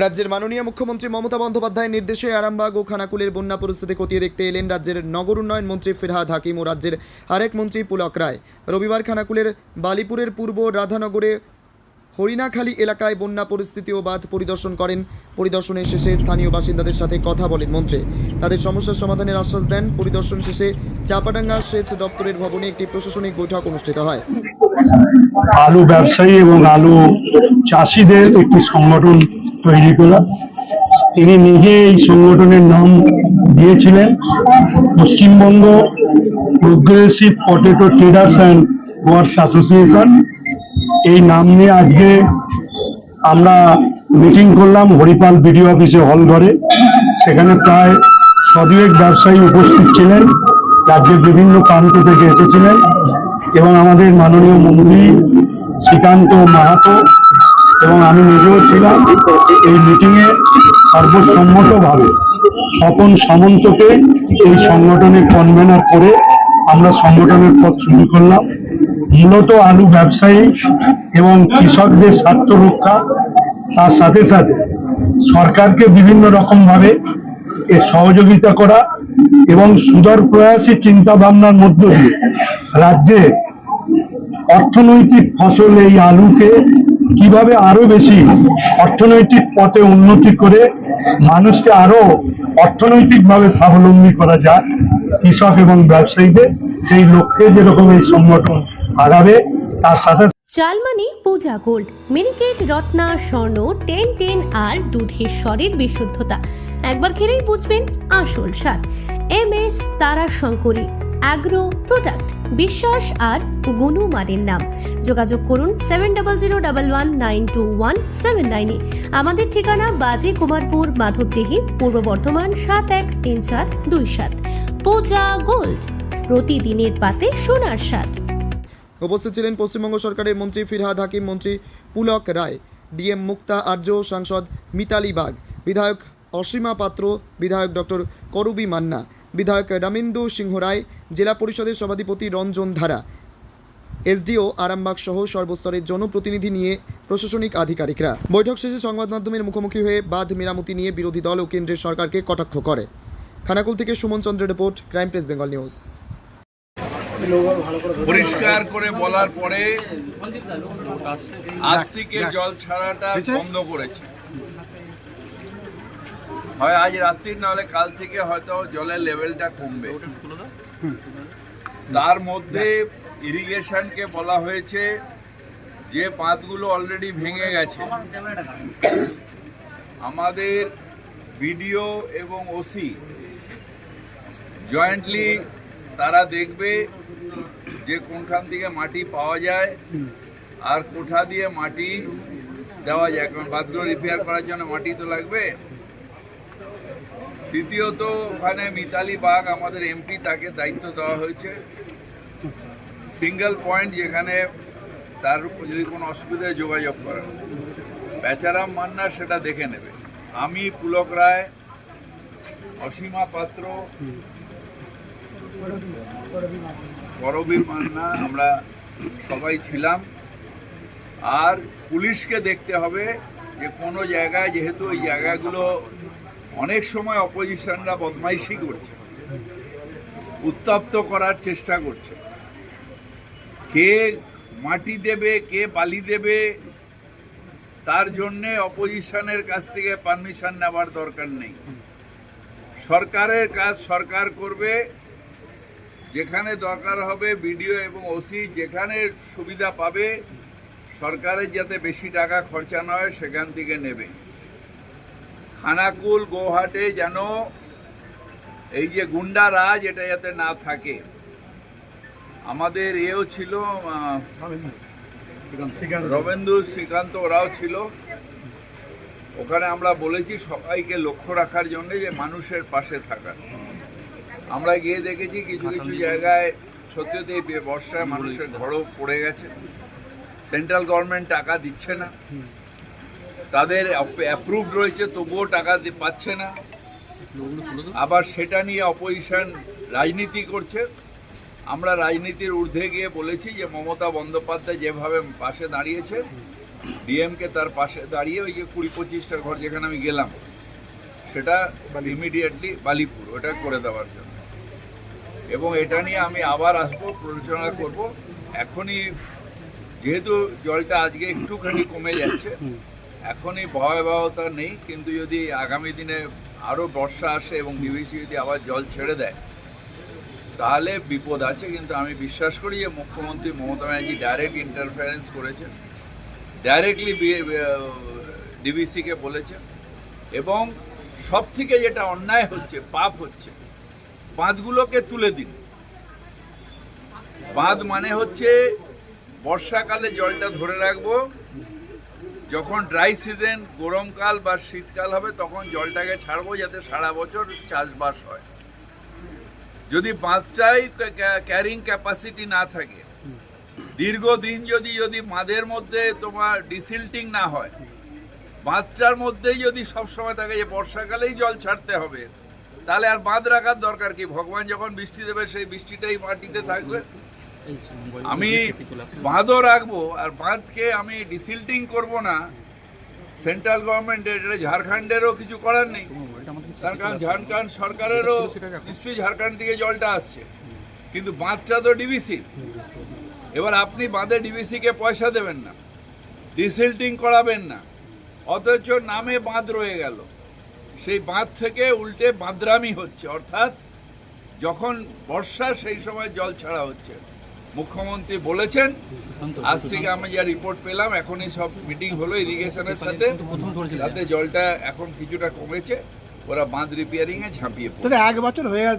রাজ্যের মাননীয় মুখ্যমন্ত্রী মমতা বন্দ্যোপাধ্যায়ের নির্দেশে আরামবাগ ও খানাকুলের বন্যা পরিস্থিতি খতিয়ে দেখতে এলেন রাজ্যের নগর উন্নয়ন মন্ত্রী ফিরহাদ হাকিম ও রাজ্যের আরেক মন্ত্রী পুলক রায়। রবিবার খানাকুলের বালিপুরের পূর্ব রাধানগরে হরিণাখালী এলাকায় বন্যা পরিস্থিতি ও বাঁধ পরিদর্শন করেন। পরিদর্শনের শেষে স্থানীয় বাসিন্দাদের সাথে কথা বলেন মন্ত্রী। তাদের সমস্যার সমাধানের আশ্বাস দেন। পরিদর্শন শেষে চাপাডাঙ্গা সেচ দপ্তরের ভবনে একটি প্রশাসনিক বৈঠক অনুষ্ঠিত হয়। আলু ব্যবসায়ী এবং আলু চাষিদের একটি সংগঠন তৈরি করা। তিনি নিজে এই সংগঠনের নাম দিয়েছিলেন। Paschimbanga progressive potato traders and works association এই নাম নিয়ে আজকে আমরা মিটিং করলাম হরিপাল বিডিও অফিসে হল ঘরে। সেখানে প্রায় সদুয়েক ব্যবসায়ী উপস্থিত ছিলেন। রাজ্যের বিভিন্ন প্রান্ত থেকে এসেছিলেন। এবং আমাদের মাননীয় মন্ত্রী শ্রীকান্ত মাহাতো এবং আমি নিজেও ছিলাম এই মিটিংয়ে সর্বসম্মতভাবে স্বপন সামন্তকে এই সংগঠনে কনভেনার করে আমরা সংগঠনের পথ শুরু করলাম। মূলত আলু ব্যবসায়ী এবং কৃষকদের স্বার্থ রক্ষা, তার সাথে সাথে সরকারকে বিভিন্ন রকম ভাবে এর সহযোগিতা করা এবং সুদর প্রয়াসী চিন্তা ভাবনার মধ্য দিয়ে রাজ্যে অর্থনৈতিক ফসল এই আলুকে কীভাবে আরও বেশি অর্থনৈতিক পথে উন্নতি করে মানুষকে আরও অর্থনৈতিকভাবে স্বাবলম্বী করা যায়, কৃষক এবং ব্যবসায়ীদের, সেই লক্ষ্যে যেরকম এই সংগঠন আগাবে, তার সাথে চালমানি, Puja gold minicate Ratna, Swarna, ten ten আর দুধের স্বরের বিশুদ্ধতা। একবার খেলেই বুঝবেন আসল স্বাদ। এম এস তারা শঙ্করী অ্যাগ্রো প্রোডাক্ট। বিশ্বাস আর গুণমানের নাম। যোগাযোগ করুন seven double zero double one nine two one seven আমাদের ঠিকানা বাজে কুমারপুর, মাধবদেহি, পূর্ব বর্ধমান সাত এক তিন চার দুই সাত। পূজা গোল্ড, প্রতিদিনের পাতে সোনার স্বাদ। উপস্থিত ছিলেন পশ্চিমবঙ্গ সরকারের মন্ত্রী, ফিরহাদ হাকিম মন্ত্রী পুলক রায়, ডিএম মুক্তা আর্য, সাংসদ মিতালি বাগ, বিধায়ক অসীমা পাত্র, বিধায়ক ডক্টর করবি মান্না। বিধায়ক রামেন্দু সিংহ রায় জেলা পরিষদের সভাধিপতি রঞ্জন ধারা এসডিও আরামবাগ সহ সর্বস্তরের জনপ্রতিনিধি নিয়ে প্রশাসনিক আধিকারিকরা। বৈঠক শেষে সংবাদ মাধ্যমের মুখোমুখি হয়ে বাঁধ মেরামতি নিয়ে বিরোধী দল ও কেন্দ্রের সরকারকে কটাক্ষ করে। খানাকুল থেকে Suman Chandra report crime press Bengal news. পরিষ্কার করে বলার পরে আজ থেকে জল ছাড়াটা বন্ধ করেছে। হয় আজ রাত্রি নাহলে কাল থেকে হয়তো জলের লেভেলটা কমবে। তার মধ্যে ইরিগেশনকে বলা হয়েছে যে পাতগুলো অলরেডি ভেঙে গেছে। আমাদের বিডিও এবং ওসি জয়েন্টলি তারা দেখবে যে কোনখান থেকে মাটি পাওয়া যায় আর কোঠা দিয়ে মাটি দেওয়া যায় কারণ বাঁধগুলো রিপেয়ার করার জন্য মাটি তো লাগবে। দ্বিতীয়ত, ওখানে মিতালি বাগ আমাদের এমপি তাকে দায়িত্ব দেওয়া হয়েছে। সিঙ্গেল পয়েন্ট যেখানে তার যদি কোনো অসুবিধায় যোগাযোগ করেন। বেচারাম মান্না সেটা দেখে নেবে। আমি পুলক রায়, অসীমা পাত্র করবীর মান্না, আমরা সবাই ছিলাম। আর পুলিশকে দেখতে হবে যে কোনো জায়গায়, যেহেতু ওই জায়গাগুলো অনেক সময় অপোজিশনরা বদমাইশি করছে, উত্তপ্ত করার চেষ্টা করছে। কে মাটি দেবে, কে বালি দেবে, তার জন্যে অপোজিশনের কাছ থেকে পারমিশন নেওয়ার দরকার নেই। সরকারের কাজ সরকার করবে, যেখানে দরকার হবে বিডিও এবং ওসি যেখানে সুবিধা পাবে, সরকারের যাতে বেশি টাকা খরচা নয় সেখান থেকে নেবে। খানাকুল গৌহাটে যেন এই যে গুন্ডা রাজ এটা যাতে না থাকে। আমাদের এও ছিল আহ, রবেন্দু শ্রীকান্ত ওরাও ছিল। ওখানে আমরা বলেছি সবাইকে লক্ষ্য রাখার জন্য যে মানুষের পাশে থাকা আমরা গিয়ে দেখেছি কিছু কিছু জায়গায় সত্যি এই বর্ষায় মানুষের ঘরও পড়ে গেছে। সেন্ট্রাল গভর্নমেন্ট টাকা দিচ্ছে না। তাদের অ্যাপ্রুভড রয়েছে তবুও টাকা পাচ্ছে না। আবার সেটা নিয়ে অপোজিশন রাজনীতি করছে। আমরা রাজনীতির ঊর্ধ্বে গিয়ে বলেছি যে মমতা বন্দ্যোপাধ্যায় যেভাবে পাশে দাঁড়িয়েছে ডিএমকে তার পাশে দাঁড়িয়ে ওই যে কুড়ি পঁচিশটা ঘর যেখানে আমি গেলাম সেটা ইমিডিয়েটলি বালিপুর ওটা করে দেওয়ার জন্য। এবং এটা নিয়ে আমি আবার আসব প্ররোচনা করব। এখনই যেহেতু জলটা আজকে একটুখানি কমে যাচ্ছে এখনই ভয়াবহতা নেই, কিন্তু যদি আগামী দিনে আরও বর্ষা আসে এবং ডিভিসি যদি আবার জল ছেড়ে দেয়, তাহলে বিপদ আছে। কিন্তু আমি বিশ্বাস করি যে মুখ্যমন্ত্রী মমতা ব্যানার্জি ডাইরেক্ট ইন্টারফারেন্স করেছেন ডাইরেক্টলি ডিভিসিকে বলেছেন এবং সব থেকে যেটা অন্যায় হচ্ছে, পাপ হচ্ছে, বাঁধগুলোকে তুলে দিন। বাঁধ মানে হচ্ছে বর্ষাকালে জলটা ধরে রাখব যখন ড্রাই সিজন গরমকাল বা শীতকাল হবে, তখন জলটাকে ছাড়বো যাতে সারা বছর চাষবাস হয়। যদি বাঁধটাই ক্যারিং ক্যাপাসিটি না থাকে, দীর্ঘদিন যদি যদি বাঁধের মধ্যে তোমার ডিসিল্টিং না হয় বাঁধটার মধ্যেই যদি সবসময় থাকে যে বর্ষাকালেই জল ছাড়তে হবে, তাহলে আর বাঁধ রাখার দরকার কি? ভগবান যখন বৃষ্টি দেবে, সেই বৃষ্টিটাই মাটিতে থাকবে। আমি বাঁধও রাখব আর বাঁধকে আমি ডিসিল্টিং করব না। সেন্ট্রাল গভর্নমেন্টের এটা ঝাড়খণ্ডেরও কিছু করার নেই। তার কারণ ঝাড়খণ্ড সরকারেরও নিশ্চয়ই ঝাড়খণ্ড থেকে জলটা আসছে। কিন্তু বাঁধটা তো ডিবিসি। এবার আপনি বাঁধে ডিবিসিকে পয়সা দেবেন না ডিসিল্টিং করাবেন না। অথচ নামে বাঁধ রয়ে গেল। সেই বাঁধ থেকে উল্টে বাঁধরামি হচ্ছে। অর্থাৎ যখন বর্ষা সেই সময় জল ছাড়া হচ্ছে। মুখ্যমন্ত্রী বলেছেন আজ থেকে আমি যা রিপোর্ট পেলাম এখনই সব মিটিং হলো ইরিগেশনের সাথে। তাতে জলটা এখন কিছুটা কমেছে ওরা বাঁধ রিপেয়ারিং এ ঝাঁপিয়ে এক বছর হয়ে গেল